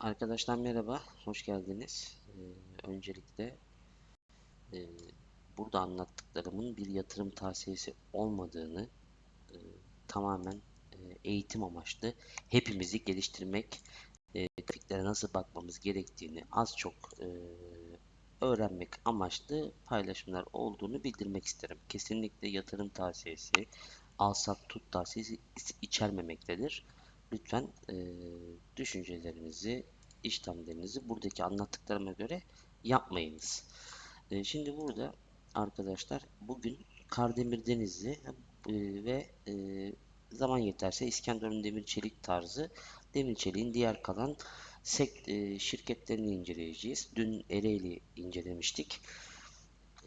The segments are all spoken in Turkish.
Arkadaşlar merhaba, hoş geldiniz. Ee, öncelikle e, burada anlattıklarımın bir yatırım tavsiyesi olmadığını e, tamamen e, eğitim amaçlı hepimizi geliştirmek, e, grafiklere nasıl bakmamız gerektiğini az çok e, öğrenmek amaçlı paylaşımlar olduğunu bildirmek isterim. Kesinlikle yatırım tavsiyesi, al sat tut tavsiyesi içermemektedir. Lütfen e, düşüncelerinizi, işlemlerinizi buradaki anlattıklarıma göre yapmayınız. E, şimdi burada arkadaşlar bugün Kardemir Denizli e, ve e, zaman yeterse İskenderun Demir Çelik tarzı demir çeliğin diğer kalan sek, e, şirketlerini inceleyeceğiz. Dün Ereğli incelemiştik.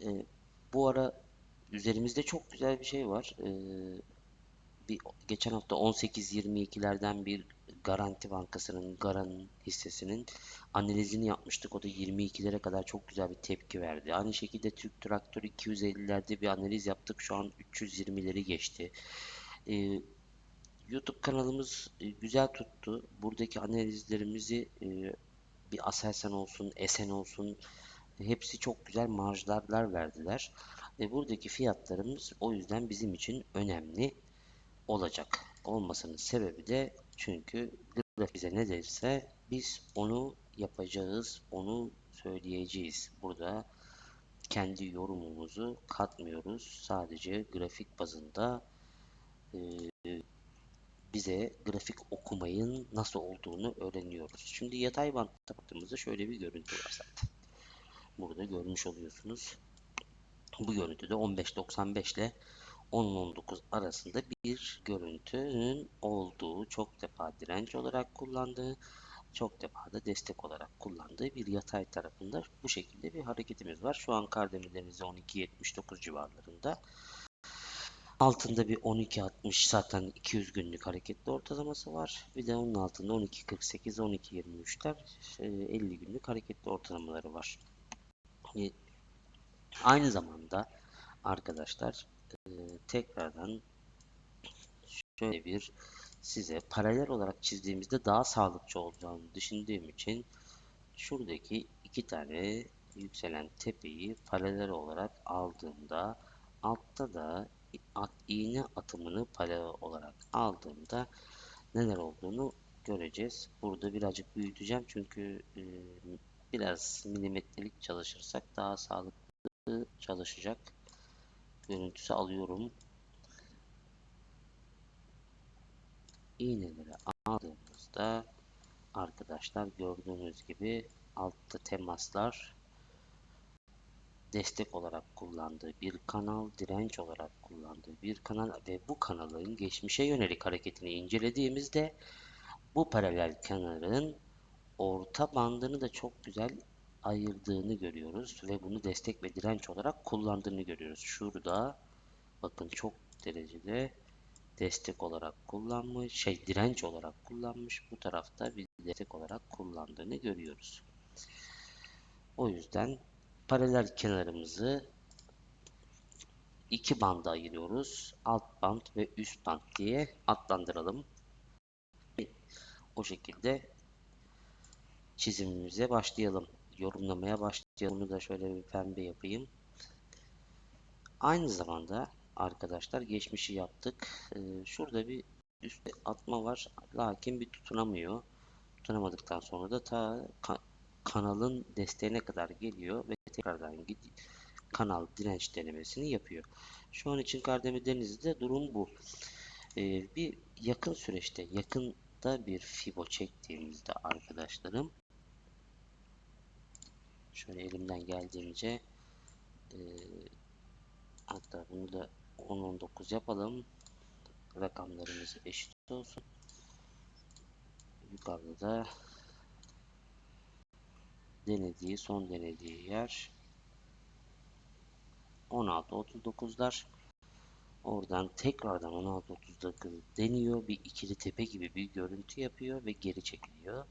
E, bu ara üzerimizde çok güzel bir şey var. E, bir geçen hafta 18-22'lerden bir Garanti Bankası'nın Garan hissesinin analizini yapmıştık. O da 22'lere kadar çok güzel bir tepki verdi. Aynı şekilde Türk Traktör 250'lerde bir analiz yaptık. Şu an 320'leri geçti. Ee, YouTube kanalımız e, güzel tuttu. Buradaki analizlerimizi e, bir Aselsan olsun, Esen olsun hepsi çok güzel marjlar verdiler. Ve buradaki fiyatlarımız o yüzden bizim için önemli olacak. Olmasının sebebi de çünkü grafik bize ne derse biz onu yapacağız, onu söyleyeceğiz. Burada kendi yorumumuzu katmıyoruz. Sadece grafik bazında e, bize grafik okumayın nasıl olduğunu öğreniyoruz. Şimdi yatay bantta baktığımızda şöyle bir görüntü var zaten. Burada görmüş oluyorsunuz. Bu görüntüde 15.95 ile 10-19 arasında bir görüntünün olduğu, çok defa direnç olarak kullandığı, çok defa da destek olarak kullandığı bir yatay tarafında bu şekilde bir hareketimiz var. Şu an Kardemir'lerinizi 12.79 civarlarında. Altında bir 12.60 zaten 200 günlük hareketli ortalaması var. Bir de onun altında 12.48, 12.23'ler 50 günlük hareketli ortalamaları var. Aynı zamanda arkadaşlar e, tekrardan şöyle bir size paralel olarak çizdiğimizde daha sağlıkçı olacağını düşündüğüm için şuradaki iki tane yükselen tepeyi paralel olarak aldığımda altta da iğne atımını paralel olarak aldığımda neler olduğunu göreceğiz. Burada birazcık büyüteceğim çünkü e, biraz milimetrelik çalışırsak daha sağlıklı çalışacak görüntüsü alıyorum. İğneleri aldığımızda arkadaşlar gördüğünüz gibi altta temaslar destek olarak kullandığı bir kanal, direnç olarak kullandığı bir kanal ve bu kanalın geçmişe yönelik hareketini incelediğimizde bu paralel kenarın orta bandını da çok güzel ayırdığını görüyoruz ve bunu destek ve direnç olarak kullandığını görüyoruz. Şurada bakın çok derecede destek olarak kullanmış, şey direnç olarak kullanmış. Bu tarafta bir destek olarak kullandığını görüyoruz. O yüzden paralel kenarımızı iki banda ayırıyoruz. Alt band ve üst band diye adlandıralım. O şekilde çizimimize başlayalım yorumlamaya başlayalım. Bunu da şöyle bir pembe yapayım. Aynı zamanda arkadaşlar geçmişi yaptık. Ee, şurada bir üstte atma var. Lakin bir tutunamıyor. Tutunamadıktan sonra da ta ka kanalın desteğine kadar geliyor ve tekrardan kanal direnç denemesini yapıyor. Şu an için Kardemir Denizli'de durum bu. Ee, bir yakın süreçte yakında bir fibo çektiğimizde arkadaşlarım Şöyle elimden geldiğince e, hatta bunu da 10-19 yapalım. Rakamlarımız eşit olsun. Yukarıda da denediği, son denediği yer 16-39'lar. Oradan tekrardan 16-39 deniyor. Bir ikili tepe gibi bir görüntü yapıyor ve geri çekiliyor.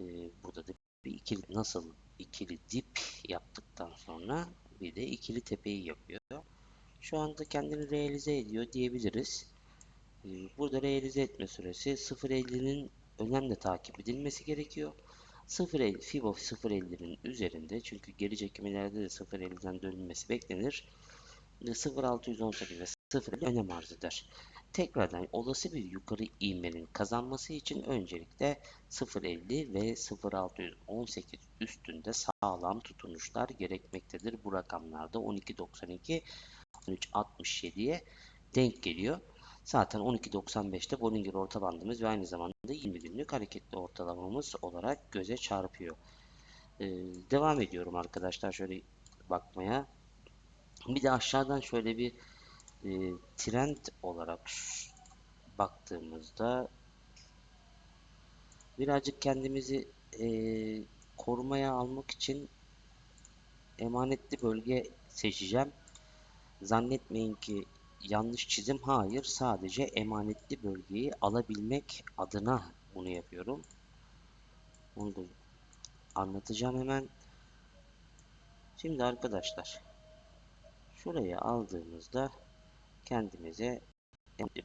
Ee, burada da bir ikili nasıl ikili dip yaptıktan sonra bir de ikili tepeyi yapıyor. Şu anda kendini realize ediyor diyebiliriz. Ee, burada realize etme süresi 0.50'nin önemli takip edilmesi gerekiyor. 0.50 FIBO 0.50'nin üzerinde çünkü geri çekimlerde de 0.50'den dönülmesi beklenir. 0.618 ve 0.50 önem arz eder. Tekrardan olası bir yukarı ivmenin kazanması için öncelikle 0.50 ve 0.618 üstünde sağlam tutunuşlar gerekmektedir. Bu rakamlarda 12.92 13.67'ye denk geliyor. Zaten 12.95'te Bollinger orta bandımız ve aynı zamanda 20 günlük hareketli ortalamamız olarak göze çarpıyor. Ee, devam ediyorum arkadaşlar şöyle bakmaya. Bir de aşağıdan şöyle bir e, trend olarak baktığımızda birazcık kendimizi e, korumaya almak için emanetli bölge seçeceğim. Zannetmeyin ki yanlış çizim. Hayır, sadece emanetli bölgeyi alabilmek adına bunu yapıyorum. Onu da anlatacağım hemen. Şimdi arkadaşlar şuraya aldığımızda kendimize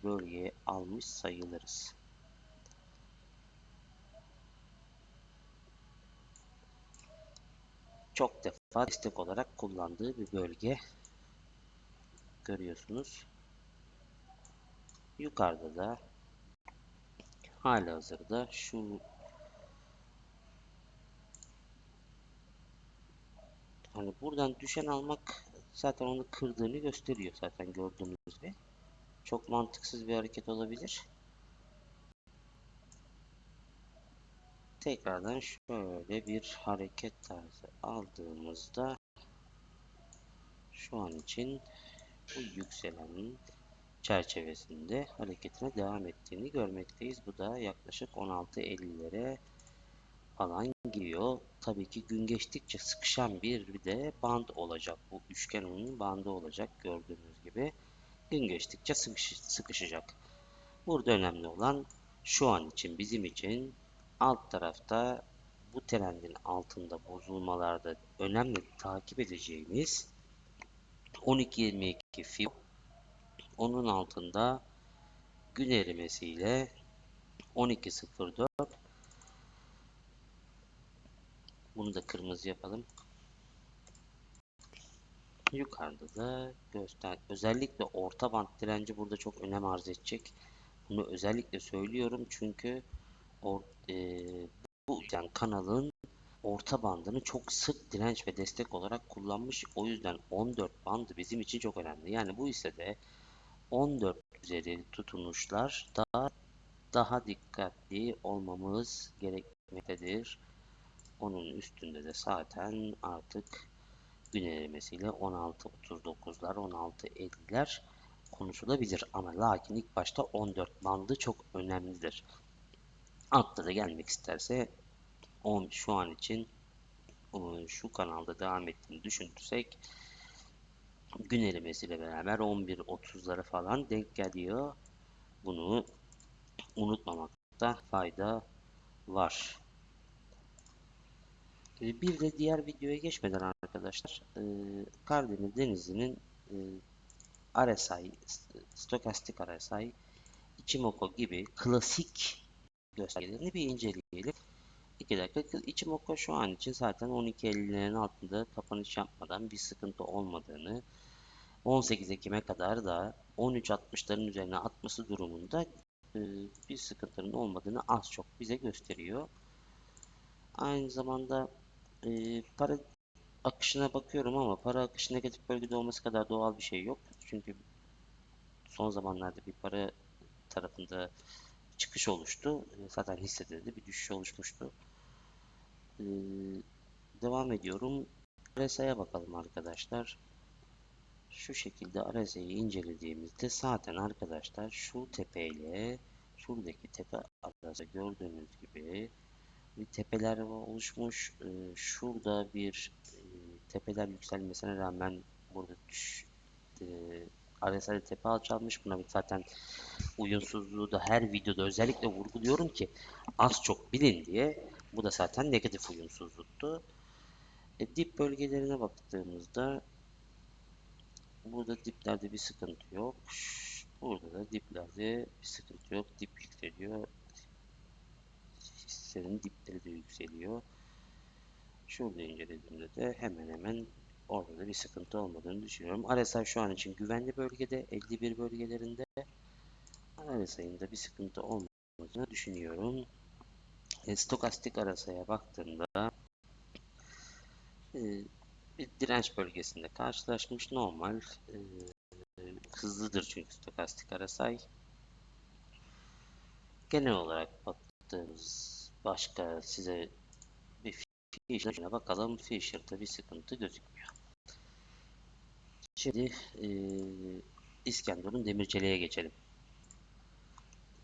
bölgeye almış sayılırız. Çok defa destek olarak kullandığı bir bölge görüyorsunuz. Yukarıda da hala hazırda şu hani buradan düşen almak zaten onu kırdığını gösteriyor zaten gördüğünüz gibi. Çok mantıksız bir hareket olabilir. Tekrardan şöyle bir hareket tarzı aldığımızda şu an için bu yükselenin çerçevesinde hareketine devam ettiğini görmekteyiz. Bu da yaklaşık 16.50'lere falan giriyor. Tabii ki gün geçtikçe sıkışan bir de band olacak. Bu üçgen bandı olacak gördüğünüz gibi. Gün geçtikçe sıkış sıkışacak. Burada önemli olan şu an için bizim için alt tarafta bu trendin altında bozulmalarda önemli takip edeceğimiz 12.22 FIB onun altında gün erimesiyle 12.04 bunu da kırmızı yapalım. Yukarıda da göster. Özellikle orta band direnci burada çok önem arz edecek. Bunu özellikle söylüyorum çünkü or, e, bu yani kanalın orta bandını çok sık direnç ve destek olarak kullanmış. O yüzden 14 bandı bizim için çok önemli. Yani bu ise de 14 üzeri tutunuşlar da daha dikkatli olmamız gerekmektedir. Onun üstünde de zaten artık gün erimesiyle 16.39'lar 16.50'ler konuşulabilir. Ama lakin ilk başta 14 bandı çok önemlidir. Altta da gelmek isterse 10 şu an için şu kanalda devam ettiğini düşünürsek gün erimesiyle beraber 11.30'lara falan denk geliyor. Bunu unutmamakta fayda var. Ee, bir de diğer videoya geçmeden arkadaşlar e, Karadeniz e, RSI, stokastik RSI, Ichimoku gibi klasik göstergelerini bir inceleyelim. 2 dakika. Ichimoku şu an için zaten 12.50'lerin altında kapanış yapmadan bir sıkıntı olmadığını 18 Ekim'e kadar da 13.60'ların üzerine atması durumunda e, bir sıkıntının olmadığını az çok bize gösteriyor. Aynı zamanda e, para akışına bakıyorum ama para akışı negatif bölgede olması kadar doğal bir şey yok. Çünkü son zamanlarda bir para tarafında çıkış oluştu. E, zaten hissede de bir düşüş oluşmuştu. E, devam ediyorum. RSI'ye bakalım arkadaşlar. Şu şekilde RSI'yi incelediğimizde zaten arkadaşlar şu tepe ile şuradaki tepe arasında gördüğünüz gibi tepeler oluşmuş. Ee, şurada bir e, tepeler yükselmesine rağmen burada düş, e, RSI'de tepe alçalmış. Buna zaten uyumsuzluğu da her videoda özellikle vurguluyorum ki az çok bilin diye. Bu da zaten negatif uyumsuzluktu. E, dip bölgelerine baktığımızda burada diplerde bir sıkıntı yok. Burada da diplerde bir sıkıntı yok. Dip yükseliyor. Tesislerin dipleri de yükseliyor. Şurada incelediğimde de hemen hemen orada da bir sıkıntı olmadığını düşünüyorum. RSI şu an için güvenli bölgede 51 bölgelerinde RSI'nin da bir sıkıntı olmadığını düşünüyorum. E, stokastik RSI'ye baktığımda e, bir direnç bölgesinde karşılaşmış normal e, hızlıdır çünkü stokastik RSI. Genel olarak baktığımız başka size bir Fisher'ına bakalım. Fisher'da bir sıkıntı gözükmüyor. Şimdi e, İskenderun Demirçeli'ye geçelim.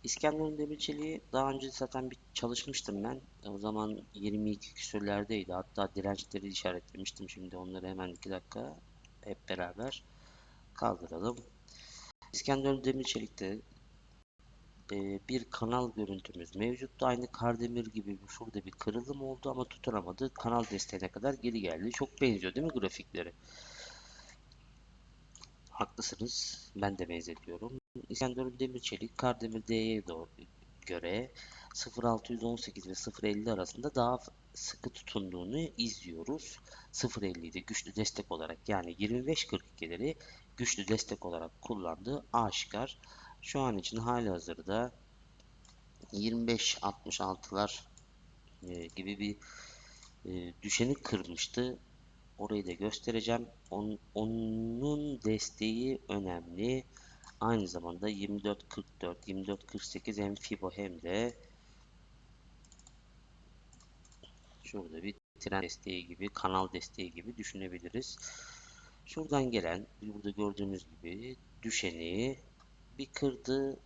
İskenderun Demirçeliği daha önce zaten bir çalışmıştım ben. O zaman 22 küsürlerdeydi. Hatta dirençleri işaretlemiştim. Şimdi onları hemen 2 dakika hep beraber kaldıralım. İskenderun Demirçelik'te e, bir kanal görüntümüz mevcuttu. Aynı Kardemir gibi şurada bir kırılım oldu ama tutunamadı. Kanal desteğine kadar geri geldi. Çok benziyor değil mi grafikleri? Haklısınız. Ben de benzetiyorum. İskenderun Demirçelik Kardemir D'ye göre 0618 ve 050 arasında daha sıkı tutunduğunu izliyoruz. 0.50'yi de güçlü destek olarak yani 25.42'leri güçlü destek olarak kullandığı aşikar. Şu an için hali hazırda 25-66'lar e, gibi bir e, düşeni kırmıştı. Orayı da göstereceğim. Onun, desteği önemli. Aynı zamanda 24-44, 24-48 hem Fibo hem de şurada bir tren desteği gibi, kanal desteği gibi düşünebiliriz. Şuradan gelen, burada gördüğünüz gibi düşeni bir kırdı,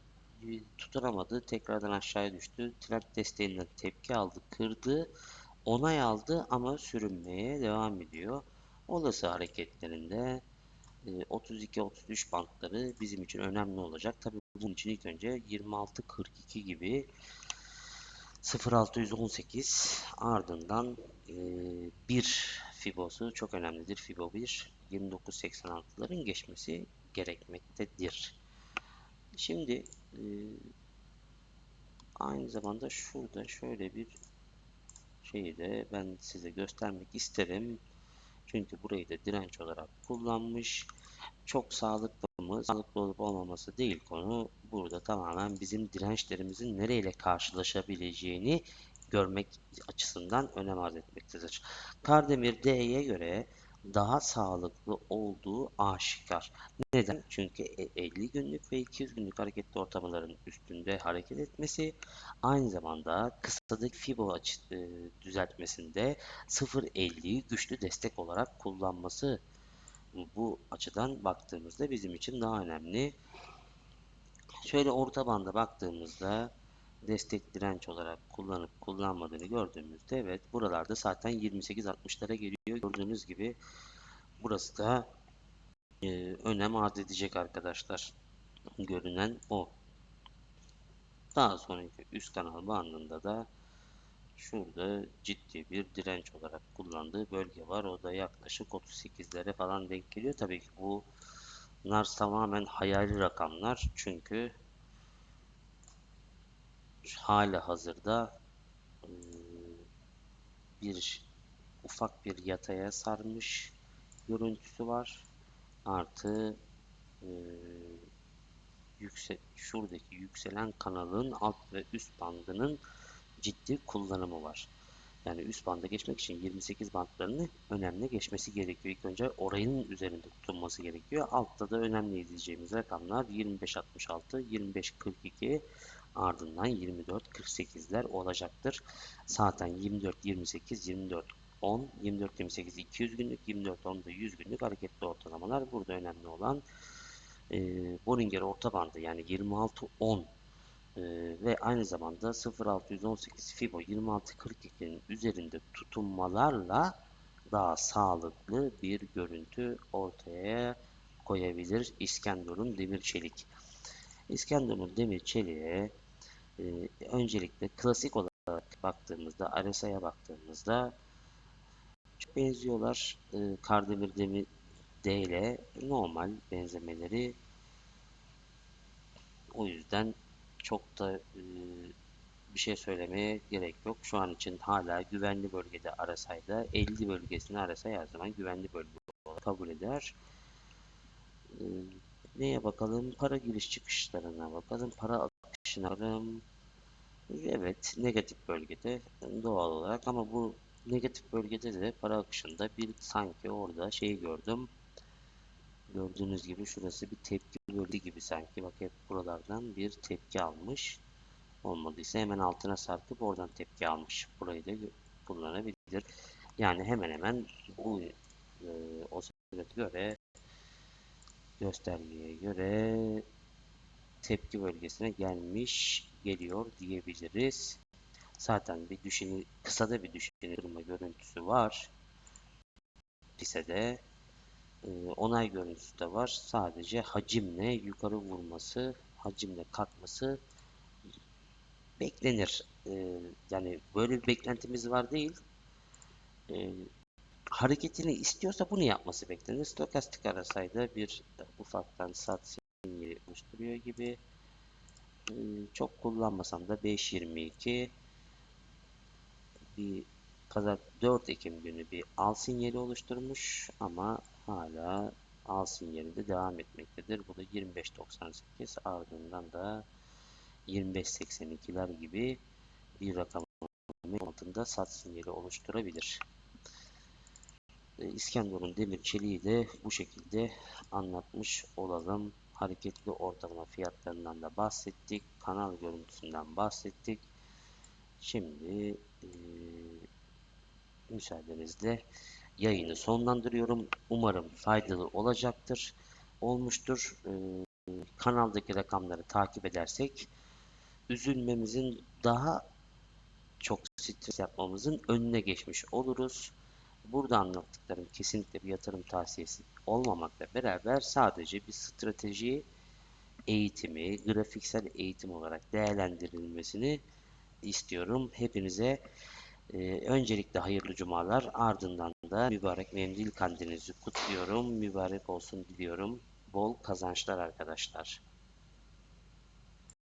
tutunamadı, tekrardan aşağıya düştü. Trend desteğinden tepki aldı, kırdı, onay aldı ama sürünmeye devam ediyor. Olası hareketlerinde 32-33 bantları bizim için önemli olacak. Tabii bunun için ilk önce 26-42 gibi 0618 ardından e, bir Fibo'su çok önemlidir. Fibo 1 2986'ların geçmesi gerekmektedir. Şimdi e, aynı zamanda şurada şöyle bir şeyi de ben size göstermek isterim. Çünkü burayı da direnç olarak kullanmış. Çok sağlıklı mı? Sağlıklı olup olmaması değil konu. Burada tamamen bizim dirençlerimizin nereyle karşılaşabileceğini görmek açısından önem arz etmektedir. Kardemir D'ye göre daha sağlıklı olduğu aşikar. Neden? Çünkü 50 e, günlük ve 200 günlük hareketli ortamların üstünde hareket etmesi aynı zamanda kısadaki Fibo e, düzeltmesinde 0.50'yi güçlü destek olarak kullanması bu açıdan baktığımızda bizim için daha önemli. Şöyle orta banda baktığımızda destek direnç olarak kullanıp kullanmadığını gördüğümüzde evet buralarda zaten 28-60'lara geliyor. Gördüğünüz gibi burası da e, önem arz edecek arkadaşlar. Görünen o. Daha sonraki üst kanal bandında da şurada ciddi bir direnç olarak kullandığı bölge var. O da yaklaşık 38'lere falan denk geliyor. Tabii ki bu bunlar tamamen hayali rakamlar. Çünkü hala hazırda e, bir ufak bir yataya sarmış görüntüsü var. Artı e, yüksek şuradaki yükselen kanalın alt ve üst bandının ciddi kullanımı var. Yani üst banda geçmek için 28 bantlarını önemli geçmesi gerekiyor. İlk önce orayın üzerinde tutunması gerekiyor. Altta da önemli izleyeceğimiz rakamlar 25.66, 25.42 ardından 24.48'ler olacaktır. Zaten 24, 28, 24, 10, 24, 28, 200 günlük, 24, 10'da 100 günlük hareketli ortalamalar. Burada önemli olan e, Bollinger orta bandı yani 26, 10 e, ve aynı zamanda 0618 Fibo 2642'nin üzerinde tutunmalarla daha sağlıklı bir görüntü ortaya koyabilir İskenderun demir çelik. İskenderun demir çeliğe e, öncelikle klasik olarak baktığımızda RSI'ye baktığımızda benziyorlar. E, Kardemir demir D ile normal benzemeleri o yüzden çok da e, bir şey söylemeye gerek yok. Şu an için hala güvenli bölgede arasaydı 50 bölgesini arasa her zaman güvenli bölge kabul eder. Ee, neye bakalım? Para giriş çıkışlarına bakalım. Para akışına bakalım. Evet, negatif bölgede doğal olarak ama bu negatif bölgede de para akışında bir sanki orada şey gördüm. Gördüğünüz gibi şurası bir tepki bölge gibi sanki. Bak hep buralardan bir tepki almış. Olmadıysa hemen altına sarkıp oradan tepki almış. Burayı da kullanabilir. Yani hemen hemen bu e, o sürete göre göstergeye göre tepki bölgesine gelmiş geliyor diyebiliriz. Zaten bir düşünü kısa da bir düşünü kırma görüntüsü var. Ise de e, onay görüntüsü de var. Sadece hacimle yukarı vurması, hacimle kalkması beklenir. E, yani böyle bir beklentimiz var değil. E, hareketini istiyorsa bunu yapması beklenir. Stokastik arasaydı bir ufaktan sat sinyali oluşturuyor gibi. E, çok kullanmasam da 5.22 bir pazar 4 Ekim günü bir al sinyali oluşturmuş ama hala al sinyali de devam etmektedir. Bu da 25.98 ardından da 25.82'ler gibi bir rakam altında sat sinyali oluşturabilir. İskenderun demir çeliği de bu şekilde anlatmış olalım. Hareketli ortalama fiyatlarından da bahsettik. Kanal görüntüsünden bahsettik. Şimdi e, müsaadenizle yayını sonlandırıyorum. Umarım faydalı olacaktır. Olmuştur. E, kanaldaki rakamları takip edersek üzülmemizin daha çok stres yapmamızın önüne geçmiş oluruz. Burada anlattıklarım kesinlikle bir yatırım tavsiyesi olmamakla beraber sadece bir strateji eğitimi, grafiksel eğitim olarak değerlendirilmesini istiyorum. Hepinize e, öncelikle hayırlı cumalar ardından da mübarek Memdil kandilinizi kutluyorum. Mübarek olsun diliyorum. Bol kazançlar arkadaşlar.